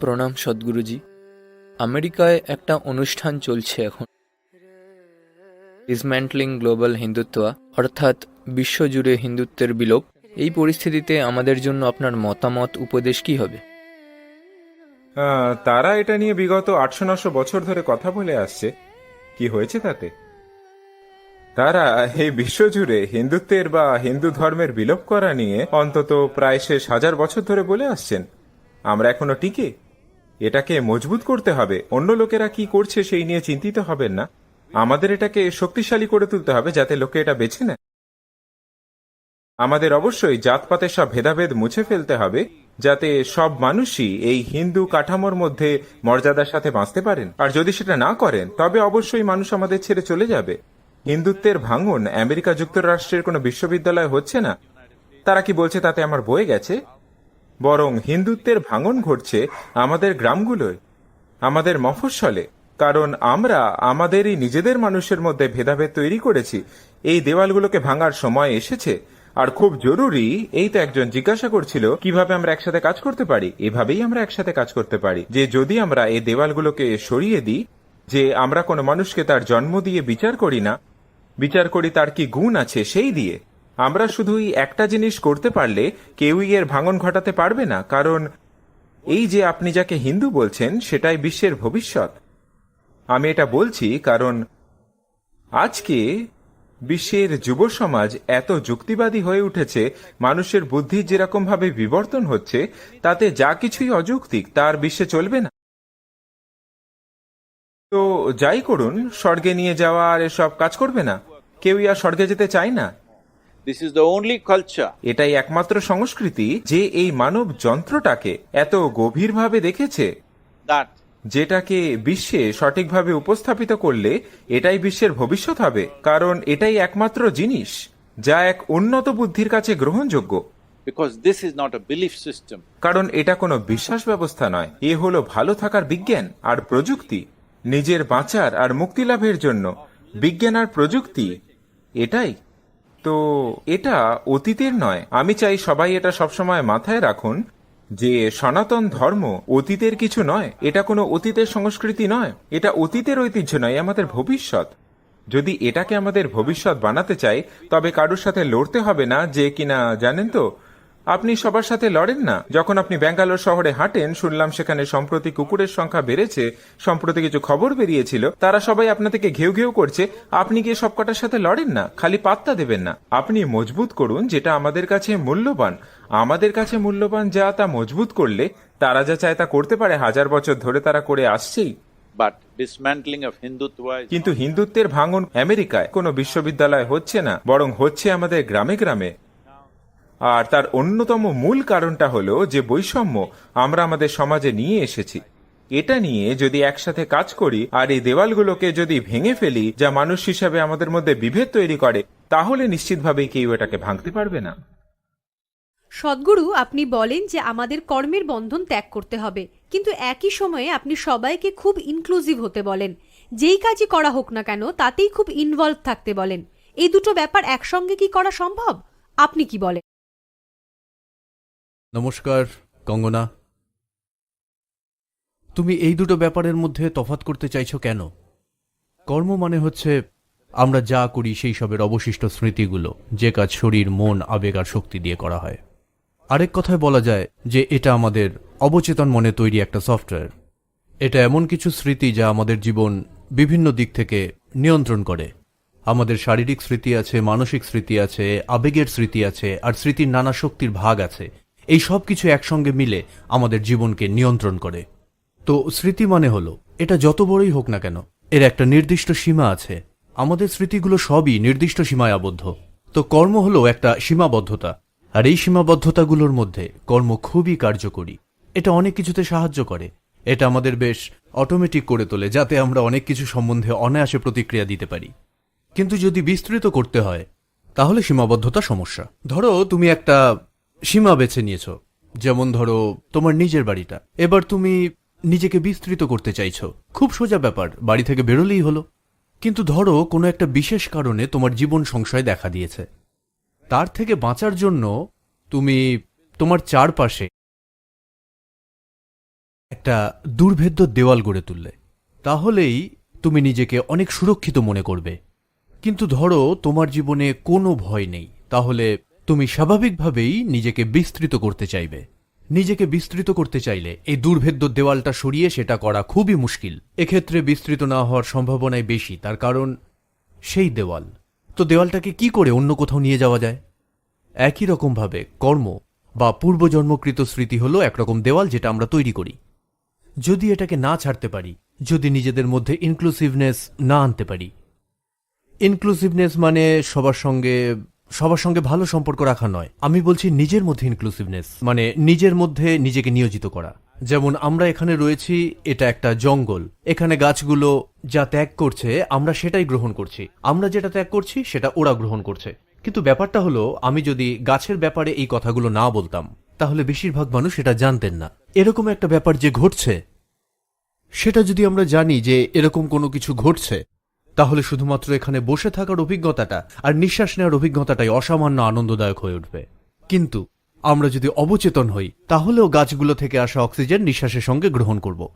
প্রণাম সদ্গুরুজি। আমেরিকায় একটা অনুষ্ঠান চলছে এখন। ডিসম্যান্টলিং গ্লোবাল হিন্দুত্ব অর্থাৎ বিশ্বজুড়ে হিন্দুত্বের বিলোপ এই পরিস্থিতিতে আমাদের জন্য আপনার মতামত উপদেশ কি হবে? তারা এটা নিয়ে বিগত আটশো নশো বছর ধরে কথা বলে আসছে। কি হয়েছে তাতে? তারা এই বিশ্বজুড়ে হিন্দুত্বের বা হিন্দু ধর্মের বিলোপ করা নিয়ে অন্তত প্রায় শেষ হাজার বছর ধরে বলে আসছেন। আমরা এখনও টিকে। এটাকে মজবুত করতে হবে। অন্য লোকেরা কি করছে সেই নিয়ে চিন্তিত হবেন না। আমাদের এটাকে শক্তিশালী করে তুলতে হবে যাতে লোকে এটা বেছে নেয়। আমাদের অবশ্যই জাতপাতের সব ভেদাভেদ মুছে ফেলতে হবে যাতে সব মানুষই এই হিন্দু কাঠামোর মধ্যে মর্যাদার সাথে বাঁচতে পারেন। আর যদি সেটা না করেন, তবে অবশ্যই মানুষ আমাদের ছেড়ে চলে যাবে। হিন্দুত্বের ভাঙন আমেরিকা যুক্তরাষ্ট্রের কোনো বিশ্ববিদ্যালয় হচ্ছে না? তারা কি বলছে তাতে আমার বয়ে গেছে? বরং হিন্দুত্বের ভাঙন ঘটছে আমাদের গ্রামগুলোয়, আমাদের মফস্বলে। কারণ আমরা আমাদেরই নিজেদের মানুষের মধ্যে ভেদাভেদ তৈরি করেছি। এই দেওয়ালগুলোকে ভাঙার সময় এসেছে। আর খুব জরুরি, এই তো একজন জিজ্ঞাসা করছিল, কীভাবে আমরা একসাথে কাজ করতে পারি? এভাবেই আমরা একসাথে কাজ করতে পারি। যে যদি আমরা এই দেওয়ালগুলোকে সরিয়ে দিই, যে আমরা কোনো মানুষকে তার জন্ম দিয়ে বিচার করি না বিচার করি তার কি গুণ আছে সেই দিয়ে। আমরা শুধুই একটা জিনিস করতে পারলে কেউই এর ভাঙন ঘটাতে পারবে না, কারণ এই যে আপনি যাকে হিন্দু বলছেন, সেটাই বিশ্বের ভবিষ্যৎ। আমি এটা বলছি কারণ আজকে বিশ্বের যুব সমাজ এত যুক্তিবাদী হয়ে উঠেছে, মানুষের বুদ্ধি যেরকম ভাবে বিবর্তন হচ্ছে, তাতে যা কিছুই অযৌক্তিক, তার বিশ্বে চলবে না। তো যাই করুন স্বর্গে নিয়ে যাওয়া আর এসব কাজ করবে না। কেউই আর স্বর্গে যেতে চায় না। This is the only culture এটাই একমাত্র সংস্কৃতি যে এই মানব যন্ত্রটাকে এত গভীরভাবে দেখেছে। That যেটাকে বিশ্বে সঠিকভাবে উপস্থাপিত করলে এটাই বিশ্বের ভবিষ্যৎ হবে কারণ এটাই একমাত্র জিনিস যা এক উন্নত বুদ্ধির কাছে গ্রহণযোগ্য। this is not a belief system. কারণ এটা কোনো বিশ্বাস ব্যবস্থা নয়। এ হলো ভালো থাকার বিজ্ঞান আর প্রযুক্তি। নিজের বাঁচার আর মুক্তি লাভের জন্য। বিজ্ঞান আর প্রযুক্তি, এটাই। তো এটা অতীতের নয়। আমি চাই সবাই এটা সবসময় মাথায় রাখুন যে সনাতন ধর্ম অতীতের কিছু নয়। এটা কোনো অতীতের সংস্কৃতি নয়। এটা অতীতের ঐতিহ্য নয় আমাদের ভবিষ্যৎ। যদি এটাকে আমাদের ভবিষ্যৎ বানাতে চাই, তবে কারোর সাথে লড়তে হবে না যে কিনা, জানেন তো? আপনি সবার সাথে লড়েন না। যখন আপনি ব্যাঙ্গালোর শহরে হাঁটেন শুনলাম সেখানে সম্প্রতি কুকুরের সংখ্যা বেড়েছে। সম্প্রতি কিছু খবর বেরিয়েছিল। তারা সবাই আপনা থেকে ঘেউ ঘেউ করছে। আপনি গিয়ে সব কটার সাথে লড়েন না? খালি পাত্তা দেবেন না। আপনি মজবুত করুন যেটা আমাদের কাছে মূল্যবান। আমাদের কাছে মূল্যবান যা তা মজবুত করলে তারা যা চায় তা করতে পারে। হাজার বছর ধরে তারা করে আসছেই। কিন্তু হিন্দুত্বের ভাঙন আমেরিকায়। কোনো বিশ্ববিদ্যালয় হচ্ছে না বরং হচ্ছে আমাদের গ্রামে গ্রামে। আর তার অন্যতম মূল কারণটা হলো যে বৈষম্য আমরা আমাদের সমাজে নিয়ে এসেছি। এটা নিয়ে যদি একসাথে কাজ করি আর এই দেওয়ালগুলোকে যদি ভেঙে ফেলি, যা মানুষ হিসাবে আমাদের মধ্যে বিভেদ তৈরি করে, তাহলে নিশ্চিতভাবেই কেউ এটাকে ভাঙতে পারবে না। সদ্গুরু, আপনি বলেন যে আমাদের কর্মের বন্ধন ত্যাগ করতে হবে। কিন্তু একই সময়ে আপনি সবাইকে খুব ইনক্লুসিভ হতে বলেন। যেই কাজই করা হোক না কেন, তাতেই খুব ইনভলভ থাকতে বলেন। এই দুটো ব্যাপার একসঙ্গে কি করা সম্ভব? আপনি কি বলেন? নমস্কার, কঙ্গনা। তুমি এই দুটো ব্যাপারের মধ্যে তফাৎ করতে চাইছো কেন? কর্ম মানে হচ্ছে আমরা যা করি সেই সবের অবশিষ্ট স্মৃতিগুলো, যে কাজ শরীর, মন, আবেগ আর শক্তি দিয়ে করা হয়। আরেক কথায় বলা যায় যে এটা আমাদের অবচেতন মনে তৈরি একটা সফটওয়্যার। এটা এমন কিছু স্মৃতি যা আমাদের জীবন বিভিন্ন দিক থেকে নিয়ন্ত্রণ করে। আমাদের শারীরিক স্মৃতি আছে, মানসিক স্মৃতি আছে, আবেগের স্মৃতি আছে, আর স্মৃতির নানা শক্তির ভাগ আছে। এই সব কিছু একসঙ্গে মিলে আমাদের জীবনকে নিয়ন্ত্রণ করে। তো স্মৃতি মানে হলো, এটা যত বড়ই হোক না কেন, এর একটা নির্দিষ্ট সীমা আছে। আমাদের স্মৃতিগুলো সবই নির্দিষ্ট সীমায় আবদ্ধ। তো কর্ম হলো একটা সীমাবদ্ধতা। আর এই সীমাবদ্ধতাগুলোর মধ্যে কর্ম খুবই কার্যকরী। এটা অনেক কিছুতে সাহায্য করে। এটা আমাদের বেশ অটোমেটিক করে তোলে, যাতে আমরা অনেক কিছু সম্বন্ধে অনায়াসে প্রতিক্রিয়া দিতে পারি। কিন্তু যদি বিস্তৃত করতে হয়, তাহলে সীমাবদ্ধতা সমস্যা। ধরো তুমি একটা সীমা বেছে নিয়েছ। যেমন ধরো, তোমার নিজের বাড়িটা। এবার তুমি নিজেকে বিস্তৃত করতে চাইছো। খুব সোজা ব্যাপার, বাড়ি থেকে বেরোলেই হলো। কিন্তু ধরো, কোনো একটা বিশেষ কারণে তোমার জীবন সংশয় দেখা দিয়েছে। তার থেকে বাঁচার জন্য তুমি তোমার চারপাশে একটা দুর্ভেদ্য দেওয়াল গড়ে তুললে। তাহলেই তুমি নিজেকে অনেক সুরক্ষিত মনে করবে। কিন্তু ধরো, তোমার জীবনে কোনো ভয় নেই। তাহলে তুমি স্বাভাবিকভাবেই নিজেকে বিস্তৃত করতে চাইবে। নিজেকে বিস্তৃত করতে চাইলে এই দুর্ভেদ্য দেওয়ালটা সরিয়ে সেটা করা খুবই মুশকিল। এক্ষেত্রে বিস্তৃত না হওয়ার সম্ভাবনাই বেশি, তার কারণ সেই দেওয়াল। তো দেওয়ালটাকে কি করে অন্য কোথাও নিয়ে যাওয়া যায়? একই রকমভাবে কর্ম বা পূর্বজন্মকৃত স্মৃতি হলো একরকম দেওয়াল যেটা আমরা তৈরি করি। যদি এটাকে না ছাড়তে পারি, যদি নিজেদের মধ্যে ইনক্লুসিভনেস না আনতে পারি। ইনক্লুসিভনেস মানে সবার সঙ্গে সবার সঙ্গে ভালো সম্পর্ক রাখা নয়। আমি বলছি নিজের মধ্যে ইনক্লুসিভনেস মানে নিজের মধ্যে নিজেকে নিয়োজিত করা। যেমন আমরা এখানে রয়েছি, এটা একটা জঙ্গল। এখানে গাছগুলো যা ত্যাগ করছে, আমরা সেটাই গ্রহণ করছি। আমরা যেটা ত্যাগ করছি, সেটা ওরা গ্রহণ করছে। কিন্তু ব্যাপারটা হলো, আমি যদি গাছের ব্যাপারে এই কথাগুলো না বলতাম, তাহলে বেশিরভাগ মানুষ এটা জানতেন না। এরকম একটা ব্যাপার যে ঘটছে, সেটা যদি আমরা জানি যে এরকম কোনো কিছু ঘটছে তাহলে শুধুমাত্র এখানে বসে থাকার অভিজ্ঞতাটা আর নিঃশ্বাস নেওয়ার অভিজ্ঞতাটাই অসামান্য আনন্দদায়ক হয়ে উঠবে। কিন্তু আমরা যদি অবচেতন হই, তাহলেও গাছগুলো থেকে আসা অক্সিজেন নিঃশ্বাসের সঙ্গে গ্রহণ করব।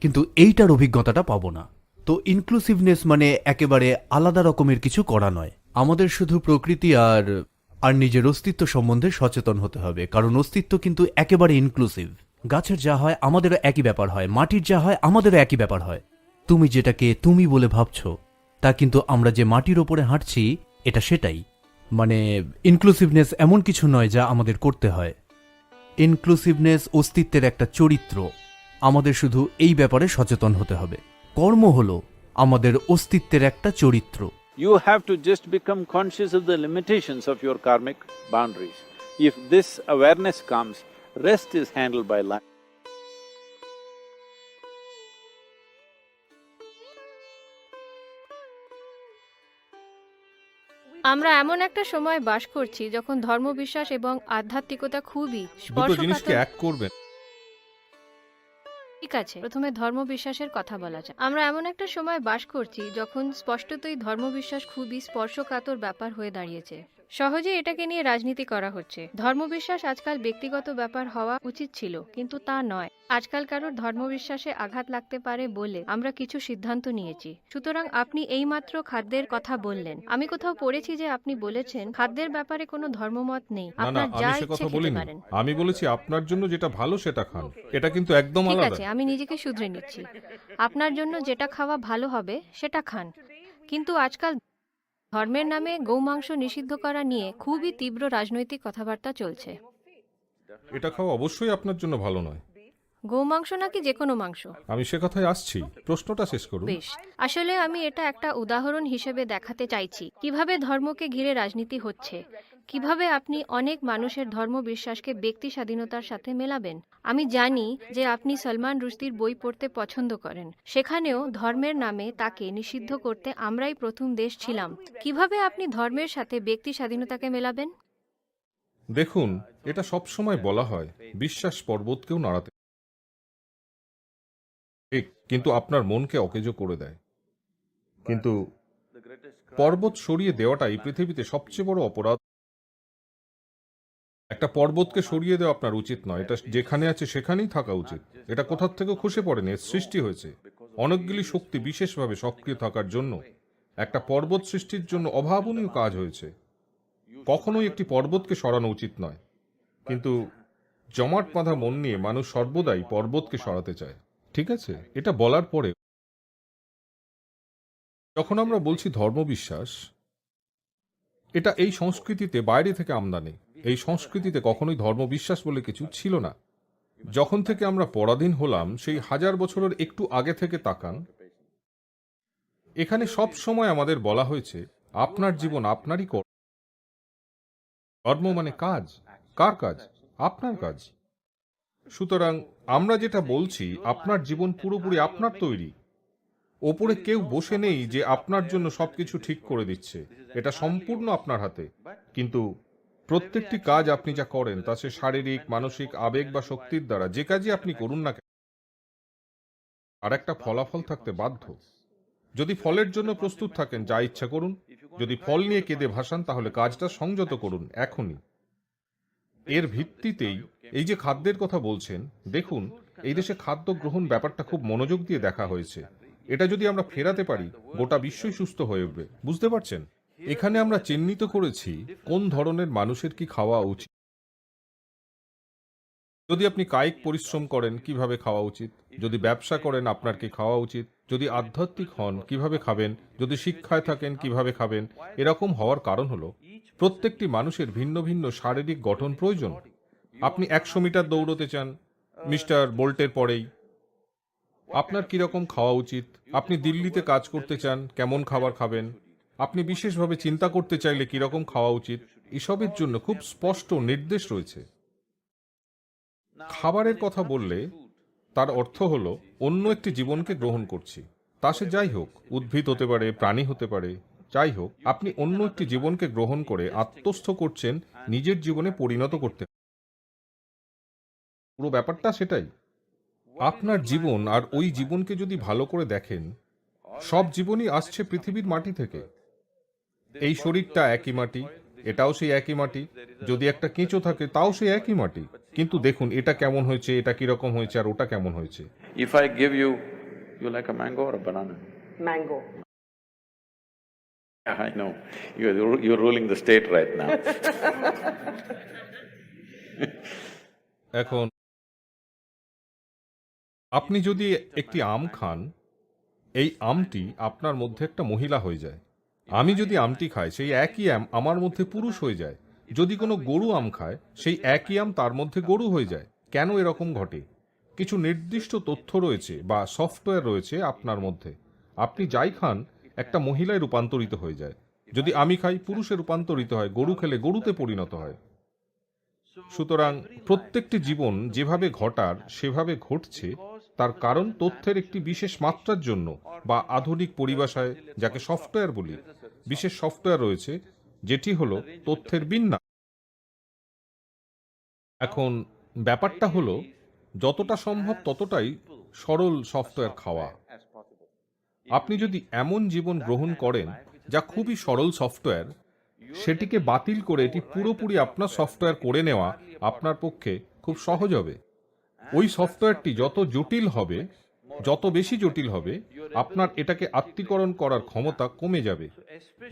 কিন্তু এইটার অভিজ্ঞতাটা পাবো না। তো ইনক্লুসিভনেস মানে একেবারে আলাদা রকমের কিছু করা নয়। আমাদের শুধু প্রকৃতি আর আর নিজের অস্তিত্ব সম্বন্ধে সচেতন হতে হবে। কারণ অস্তিত্ব কিন্তু একেবারে ইনক্লুসিভ গাছের যা হয় আমাদেরও একই ব্যাপার হয়, মাটির যা হয় আমাদেরও একই ব্যাপার হয়। তুমি যেটাকে তুমি বলে ভাবছ তা কিন্তু আমরা যে মাটির ওপরে হাঁটছি এটা সেটাই। মানে ইনক্লুসিভনেস এমন কিছু নয় যা আমাদের করতে হয়। ইনক্লুসিভনেস অস্তিত্বের একটা চরিত্র। আমাদের শুধু এই ব্যাপারে সচেতন হতে হবে। কর্ম হলো আমাদের অস্তিত্বের একটা চরিত্র। You have to just become conscious of the limitations of your karmic boundaries. If this awareness comes, rest is handled by life. আমরা এমন একটা সময় বাস করছি যখন ধর্মবিশ্বাস এবং আধ্যাত্মিকতা খুবই দুটো জিনিসকে স্পর্শকাতর এক করবেন। ঠিক আছে প্রথমে ধর্মবিশ্বাসের কথা বলা যায় আমরা এমন একটা সময় বাস করছি যখন স্পষ্টতই ধর্মবিশ্বাস খুবই স্পর্শকাতর ব্যাপার হয়ে দাঁড়িয়েছে। সহজে এটাকে নিয়ে রাজনীতি করা হচ্ছে। ধর্মবিশ্বাস আজকাল ব্যক্তিগত ব্যাপার হওয়া উচিত ছিল কিন্তু তা নয়। আজকাল কারোর ধর্মবিশ্বাসে আঘাত লাগতে পারে বলে আমরা কিছু সিদ্ধান্ত নিয়েছি। সুতরাং আপনি এইমাত্র খাদ্যের কথা বললেন। আমি কোথাও পড়েছি যে আপনি বলেছেন খাদ্যের ব্যাপারে কোনো ধর্মমত নেই। আপনার আমি যা ইচ্ছে কথা খেতে পারেন। আমি বলেছি আপনার জন্য যেটা ভালো সেটা খান। এটা কিন্তু একদম ঠিক আলাদা। আছে আমি নিজেকে শুধরে নিচ্ছি। আপনার জন্য যেটা খাওয়া ভালো হবে সেটা খান। কিন্তু আজকাল ধর্মের নামে গৌমাংস নিষিদ্ধ করা নিয়ে খুবই তীব্র রাজনৈতিক কথাবার্তা চলছে। এটা খাওয়া অবশ্যই আপনার জন্য ভালো নয়। গৌমাংস নাকি যে কোনো মাংস? আমি সে কথায় আসছি। প্রশ্নটা শেষ করুন। বেশ। আসলে আমি এটা একটা উদাহরণ হিসেবে দেখাতে চাইছি। কীভাবে ধর্মকে ঘিরে রাজনীতি হচ্ছে? কীভাবে আপনি অনেক মানুষের ধর্ম বিশ্বাসকে ব্যক্তি স্বাধীনতার সাথে মেলাবেন? আমি জানি যে আপনি সলমান রুশদির বই পড়তে পছন্দ করেন। সেখানেও ধর্মের নামে তাকে নিষিদ্ধ করতে আমরাই প্রথম দেশ ছিলাম। কীভাবে আপনি ধর্মের সাথে ব্যক্তি স্বাধীনতাকে মেলাবেন? দেখুন, এটা সব সময় বলা হয়, বিশ্বাস পর্বতকেও নাড়াতে। ঠিক, কিন্তু আপনার মনকে অকেজো করে দেয়। কিন্তু পর্বত সরিয়ে দেওয়াটাই পৃথিবীতে সবচেয়ে বড় অপরাধ। একটা পর্বতকে সরিয়ে দেওয়া আপনার উচিত নয়। এটা যেখানে আছে সেখানেই থাকা উচিত। এটা কোথার থেকে খসে পড়েনি, এর সৃষ্টি হয়েছে। অনেকগুলি শক্তি বিশেষভাবে সক্রিয় থাকার জন্য একটা পর্বত সৃষ্টির জন্য অভাবনীয় কাজ হয়েছে। কখনোই একটি পর্বতকে সরানো উচিত নয়। কিন্তু জমাট বাঁধা মন নিয়ে মানুষ সর্বদাই পর্বতকে সরাতে চায়। ঠিক আছে? এটা বলার পরে যখন আমরা বলছি ধর্মবিশ্বাস, এটা এই সংস্কৃতিতে বাইরে থেকে আমদানি। এই সংস্কৃতিতে কখনোই ধর্মবিশ্বাস বলে কিছু ছিল না। যখন থেকে আমরা পরাধীন হলাম, সেই হাজার বছরের একটু আগে থেকে তাকান। এখানে সব সময় আমাদের বলা হয়েছে, আপনার জীবন আপনারই কর। ধর্ম মানে কাজ। কার কাজ? আপনার কাজ। সুতরাং আমরা যেটা বলছি, আপনার জীবন পুরোপুরি আপনার তৈরি। ওপরে কেউ বসে নেই যে আপনার জন্য সবকিছু ঠিক করে দিচ্ছে। এটা সম্পূর্ণ আপনার হাতে। কিন্তু প্রত্যেকটি কাজ আপনি যা করেন, তা সে শারীরিক, মানসিক আবেগ বা শক্তির দ্বারা, যে কাজই আপনি করুন না আর একটা ফলাফল থাকতে বাধ্য। যদি ফলের জন্য প্রস্তুত থাকেন, যা ইচ্ছা করুন, যদি ফল নিয়ে কেঁদে ভাসান, তাহলে কাজটা সংযত করুন, এখনই। এর ভিত্তিতেই এই যে খাদ্যের কথা বলছেন, দেখুন, এই দেশে খাদ্য গ্রহণ ব্যাপারটা খুব মনোযোগ দিয়ে দেখা হয়েছে। এটা যদি আমরা ফেরাতে পারি, গোটা বিশ্বই সুস্থ হয়ে উঠবে। বুঝতে পারছেন? এখানে আমরা চিহ্নিত করেছি কোন ধরনের মানুষের কি খাওয়া উচিত। যদি আপনি কায়িক পরিশ্রম করেন, কীভাবে খাওয়া উচিত? যদি ব্যবসা করেন, আপনার কি খাওয়া উচিত? যদি আধ্যাত্মিক হন, কীভাবে খাবেন? যদি শিক্ষায় থাকেন, কীভাবে খাবেন? এরকম হওয়ার কারণ হলো, প্রত্যেকটি মানুষের ভিন্ন ভিন্ন শারীরিক গঠন প্রয়োজন। আপনি একশো মিটার দৌড়তে চান, মিস্টার বোল্টের পরেই। আপনার কীরকম খাওয়া উচিত? আপনি দিল্লিতে কাজ করতে চান, কেমন খাবার খাবেন? আপনি বিশেষভাবে চিন্তা করতে চাইলে কীরকম খাওয়া উচিত? এসবের জন্য খুব স্পষ্ট নির্দেশ রয়েছে। খাবারের কথা বললে তার অর্থ হলো, অন্য একটি জীবনকে গ্রহণ করছি। তা সে যাই হোক, উদ্ভিদ হতে পারে, প্রাণী হতে পারে, যাই হোক, আপনি অন্য একটি জীবনকে গ্রহণ করে আত্মস্থ করছেন, নিজের জীবনে পরিণত করতে পুরো ব্যাপারটা সেটাই। আপনার জীবন আর ওই জীবনকে যদি ভালো করে দেখেন, সব জীবনই আসছে পৃথিবীর মাটি থেকে। এই শরীরটা একই মাটি এটাও সেই একই মাটি যদি একটা কেঁচো থাকে তাও সেই একই মাটি কিন্তু দেখুন এটা কেমন হয়েছে এটা কীরকম হয়েছে আর ওটা কেমন হয়েছে If I give you, you like a mango or a banana? Mango. I know, you're, you're ruling the state right now. এখন আপনি যদি একটি আম খান এই আমটি আপনার মধ্যে একটা মহিলা হয়ে যায় আমি যদি আমটি খাই সেই একই আম আমার মধ্যে পুরুষ হয়ে যায়। যদি কোনো গরু আম খায় সেই একই আম তার মধ্যে গরু হয়ে যায়। কেন এরকম ঘটে? কিছু নির্দিষ্ট তথ্য রয়েছে বা সফটওয়্যার রয়েছে আপনার মধ্যে। আপনি যাই খান একটা মহিলায় রূপান্তরিত হয়ে যায়। যদি আমি খাই পুরুষে রূপান্তরিত হয় গরু খেলে গরুতে পরিণত হয়। সুতরাং প্রত্যেকটি জীবন যেভাবে ঘটার সেভাবে ঘটছে তার কারণ তথ্যের একটি বিশেষ মাত্রার জন্য বা আধুনিক পরিভাষায়, যাকে সফটওয়্যার বলি। বিশেষ সফটওয়্যার রয়েছে, যেটি হলো তথ্যের বিন্যাস। এখন ব্যাপারটা হলো, যতটা সম্ভব ততটাই সরল সফটওয়্যার খাওয়া। আপনি যদি এমন জীবন গ্রহণ করেন যা খুবই সরল সফটওয়্যার, সেটিকে বাতিল করে এটি পুরোপুরি আপনার সফটওয়্যার করে নেওয়া আপনার পক্ষে খুব সহজ হবে। ওই সফটওয়্যারটি যত জটিল হবে, যত বেশি জটিল হবে, আপনার এটাকে আত্মীকরণ করার ক্ষমতা কমে যাবে।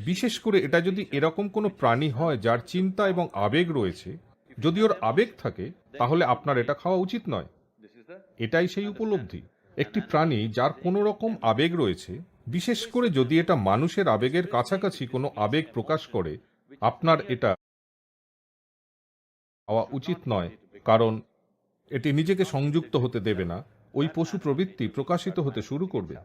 বিশেষ করে এটা যদি এরকম কোনো প্রাণী হয় যার চিন্তা এবং আবেগ রয়েছে, যদি ওর আবেগ থাকে, তাহলে আপনার এটা খাওয়া উচিত নয়। এটাই সেই উপলব্ধি। একটি প্রাণী যার কোনো রকম আবেগ রয়েছে, বিশেষ করে যদি এটা মানুষের আবেগের কাছাকাছি কোনো আবেগ প্রকাশ করে, আপনার এটা খাওয়া উচিত নয়। কারণ এটি নিজেকে সংযুক্ত হতে দেবে না, ওই পশু প্রবৃত্তি প্রকাশিত হতে শুরু করবে।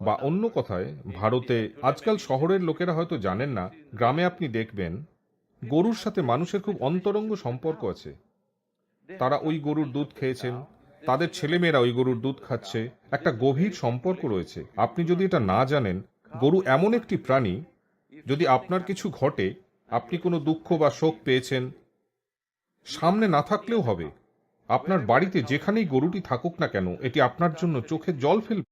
বা অন্য কথায়, ভারতে আজকাল শহরের লোকেরা হয়তো জানেন না, গ্রামে আপনি দেখবেন, গরুর সাথে মানুষের খুব অন্তরঙ্গ সম্পর্ক আছে। তারা ওই গরুর দুধ খেয়েছেন, তাদের ছেলেমেয়েরা ওই গরুর দুধ খাচ্ছে, একটা গভীর সম্পর্ক রয়েছে। আপনি যদি এটা না জানেন, গরু এমন একটি প্রাণী, যদি আপনার কিছু ঘটে, আপনি কোনো দুঃখ বা শোক পেয়েছেন, সামনে না থাকলেও হবে। আপনার বাড়িতে যেখানেই গরুটি থাকুক না কেন, এটি আপনার জন্য চোখে জল ফেলবে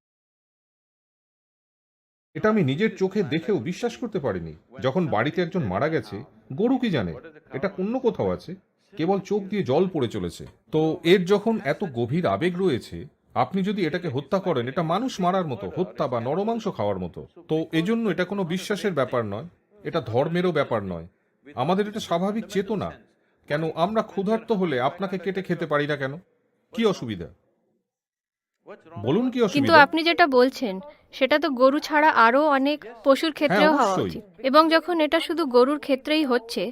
এটা আমি নিজের চোখে দেখেও বিশ্বাস করতে পারিনি। যখন বাড়িতে একজন মারা গেছে, গরু কি জানে? এটা অন্য কোথাও আছে। কেবল চোখ দিয়ে জল পড়ে চলেছে। তো এর যখন এত গভীর আবেগ রয়েছে, আপনি যদি এটাকে হত্যা করেন, এটা মানুষ মারার মতো, হত্যা বা নরমাংস খাওয়ার মতো। তো এজন্য এটা কোনো বিশ্বাসের ব্যাপার নয়, এটা ধর্মেরও ব্যাপার নয়। আমাদের এটা স্বাভাবিক চেতনা। কেন? আমরা ক্ষুধার্ত হলে আপনাকে কেটে খেতে পারি না কেন? কি অসুবিধা? বলুন কি কিন্তু আপনি যেটা বলছেন সেটা তো গরু ছাড়া আরও অনেক পশুর ক্ষেত্রেও হওয়া উচিত। এবং যখন এটা শুধু গরুর ক্ষেত্রেই হচ্ছে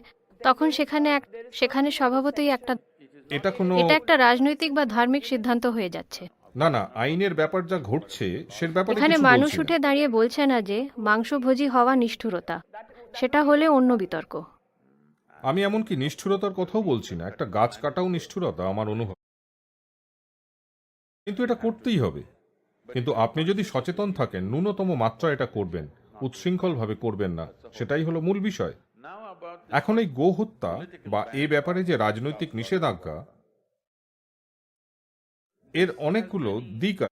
তখন সেখানে সেখানে স্বভাবতই একটা এটা কোনো এটা একটা রাজনৈতিক বা ধার্মিক সিদ্ধান্ত হয়ে যাচ্ছে। না না আইনের ব্যাপার যা ঘটছে সে ব্যাপারে এখানে মানুষ উঠে দাঁড়িয়ে বলছে না যে মাংসভোজী হওয়া নিষ্ঠুরতা সেটা হলে অন্য বিতর্ক। আমি এমনকি নিষ্ঠুরতার কথাও বলছি না। একটা গাছ কাটাও নিষ্ঠুরতা, আমার অনুভব। কিন্তু এটা করতেই হবে। কিন্তু আপনি যদি সচেতন থাকেন, ন্যূনতম মাত্রা এটা করবেন উচ্ছৃঙ্খল ভাবে করবেন না, সেটাই হলো মূল বিষয়। এখন এই গো হত্যা বা এ ব্যাপারে যে রাজনৈতিক নিষেধাজ্ঞা, এর অনেকগুলো দিক।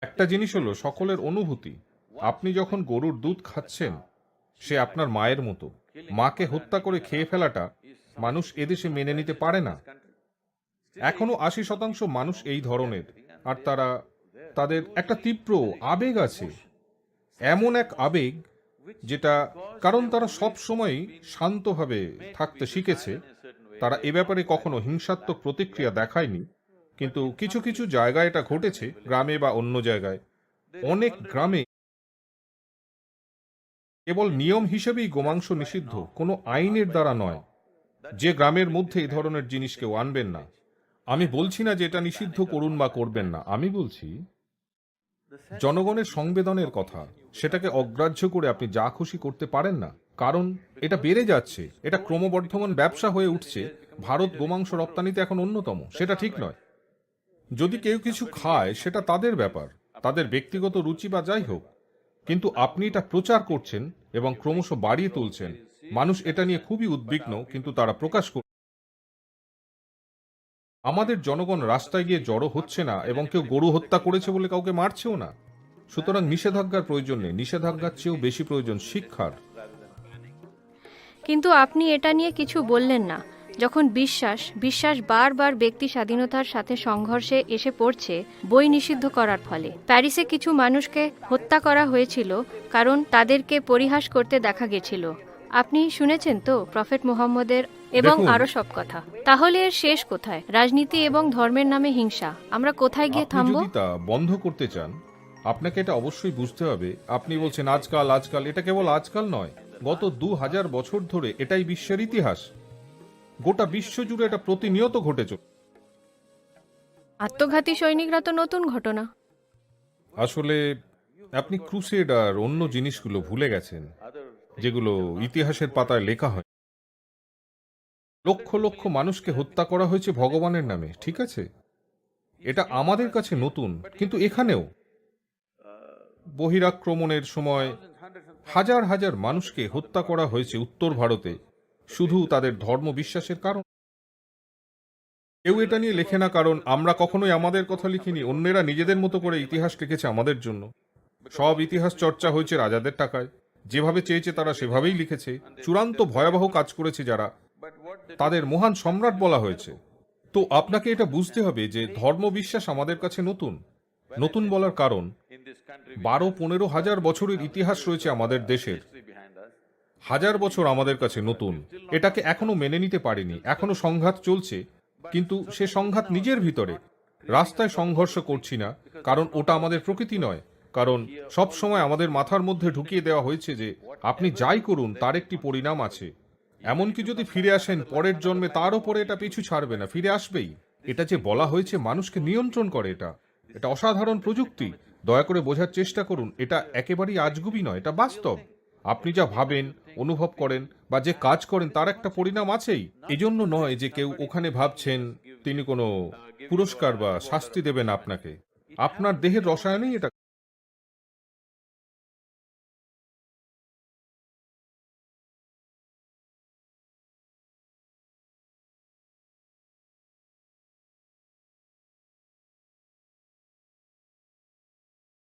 একটা জিনিস হলো সকলের অনুভূতি। আপনি যখন গরুর দুধ খাচ্ছেন, সে আপনার মায়ের মতো। মাকে হত্যা করে খেয়ে ফেলাটা মানুষ এদেশে মেনে নিতে পারে না। এখনও আশি শতাংশ মানুষ এই ধরনের, আর তারা তাদের একটা তীব্র আবেগ আছে। এমন এক আবেগ যেটা কারণ তারা সব সময় শান্তভাবে থাকতে শিখেছে। তারা এ ব্যাপারে কখনো হিংসাত্মক প্রতিক্রিয়া দেখায়নি, কিন্তু কিছু কিছু জায়গায় এটা ঘটেছে, গ্রামে বা অন্য জায়গায়। অনেক গ্রামে কেবল নিয়ম হিসেবেই গোমাংস নিষিদ্ধ, কোনো আইনের দ্বারা নয়। যে গ্রামের মধ্যে এই ধরনের জিনিস কেউ আনবেন না। আমি বলছি না যে এটা নিষিদ্ধ করুন বা করবেন না। আমি বলছি, জনগণের সংবেদনের কথা, সেটাকে অগ্রাহ্য করে আপনি যা খুশি করতে পারেন না। কারণ এটা বেড়ে যাচ্ছে, এটা ক্রমবর্ধমান ব্যবসা হয়ে উঠছে, ভারত গোমাংস রপ্তানিতে এখন অন্যতম, সেটা ঠিক নয়। যদি কেউ কিছু খায়, সেটা তাদের ব্যাপার, তাদের ব্যক্তিগত রুচি বা যাই হোক কিন্তু আপনি এটা প্রচার করছেন এবং ক্রমশ বাড়িয়ে তুলছেন। মানুষ এটা নিয়ে খুবই উদ্বিগ্ন, কিন্তু তারা প্রকাশ কর আমাদের জনগণ রাস্তায় গিয়ে জড়ো হচ্ছে না এবং কেউ গরু হত্যা করেছে বলে কাউকে মারছেও না। সুতরাং নিষেধাজ্ঞার প্রয়োজন নেই। নিষেধাজ্ঞার চেয়েও বেশি প্রয়োজন শিক্ষার। কিন্তু আপনি এটা নিয়ে কিছু বললেন না। যখন বিশ্বাস বিশ্বাস বারবার ব্যক্তি স্বাধীনতার সাথে সংঘর্ষে এসে পড়ছে বই নিষিদ্ধ করার ফলে। প্যারিসে কিছু মানুষকে হত্যা করা হয়েছিল কারণ তাদেরকে পরিহাস করতে দেখা গেছিল। আপনি শুনেছেন তো প্রফেট মোহাম্মদের এবং আরও সব কথা। তাহলে এর শেষ কোথায়? রাজনীতি এবং ধর্মের নামে হিংসা। আমরা কোথায় গিয়ে থামবো? তা বন্ধ করতে চান আপনাকে এটা অবশ্যই বুঝতে হবে। আপনি বলছেন আজকাল আজকাল এটা কেবল আজকাল নয় গত দু হাজার বছর ধরে এটাই বিশ্বের ইতিহাস। গোটা বিশ্ব জুড়ে এটা প্রতিনিয়ত ঘটে চল আত্মঘাতী সৈনিকরা তো নতুন ঘটনা। আসলে আপনি ক্রুসেড আর অন্য জিনিসগুলো ভুলে গেছেন যেগুলো ইতিহাসের পাতায় লেখা হয়। লক্ষ লক্ষ মানুষকে হত্যা করা হয়েছে ভগবানের নামে ঠিক আছে? এটা আমাদের কাছে নতুন কিন্তু এখানেও। বহিরাক্রমণের সময় হাজার হাজার মানুষকে হত্যা করা হয়েছে উত্তর ভারতে শুধু তাদের ধর্ম বিশ্বাসের কারণ। কেউ এটা নিয়ে লেখে না, কারণ আমরা কখনোই আমাদের কথা লিখিনি, অন্যেরা নিজেদের মতো করে ইতিহাস লিখেছে আমাদের জন্য। সব ইতিহাস চর্চা হয়েছে রাজাদের টাকায়। যেভাবে চেয়েছে তারা সেভাবেই লিখেছে। চূড়ান্ত ভয়াবহ কাজ করেছে যারা। তাদের মহান সম্রাট বলা হয়েছে। তো আপনাকে এটা বুঝতে হবে যে ধর্ম বিশ্বাস আমাদের কাছে নতুন। নতুন বলার কারণ বারো পনেরো হাজার বছরের ইতিহাস রয়েছে আমাদের দেশের। হাজার বছর আমাদের কাছে নতুন। এটাকে এখনও মেনে নিতে পারিনি। এখনও সংঘাত চলছে, কিন্তু সে সংঘাত নিজের ভিতরে। রাস্তায় সংঘর্ষ করছি না, কারণ ওটা আমাদের প্রকৃতি নয়। কারণ সব সময় আমাদের মাথার মধ্যে ঢুকিয়ে দেওয়া হয়েছে যে, আপনি যাই করুন, তার একটি পরিণাম আছে। এমনকি যদি ফিরে আসেন, পরের জন্মে তার উপরে এটা পিছু ছাড়বে না, ফিরে আসবেই। এটা যে বলা হয়েছে, মানুষকে নিয়ন্ত্রণ করে এটা। এটা অসাধারণ প্রযুক্তি। দয়া করে বোঝার চেষ্টা করুন, এটা একেবারেই আজগুবি নয়, এটা বাস্তব। আপনি যা ভাবেন, অনুভব করেন বা যে কাজ করেন তার একটা পরিণাম আছেই। এজন্য নয় যে কেউ ওখানে ভাবছেন তিনি কোনো পুরস্কার বা শাস্তি দেবেন আপনাকে। আপনার দেহের রসায়নেই এটা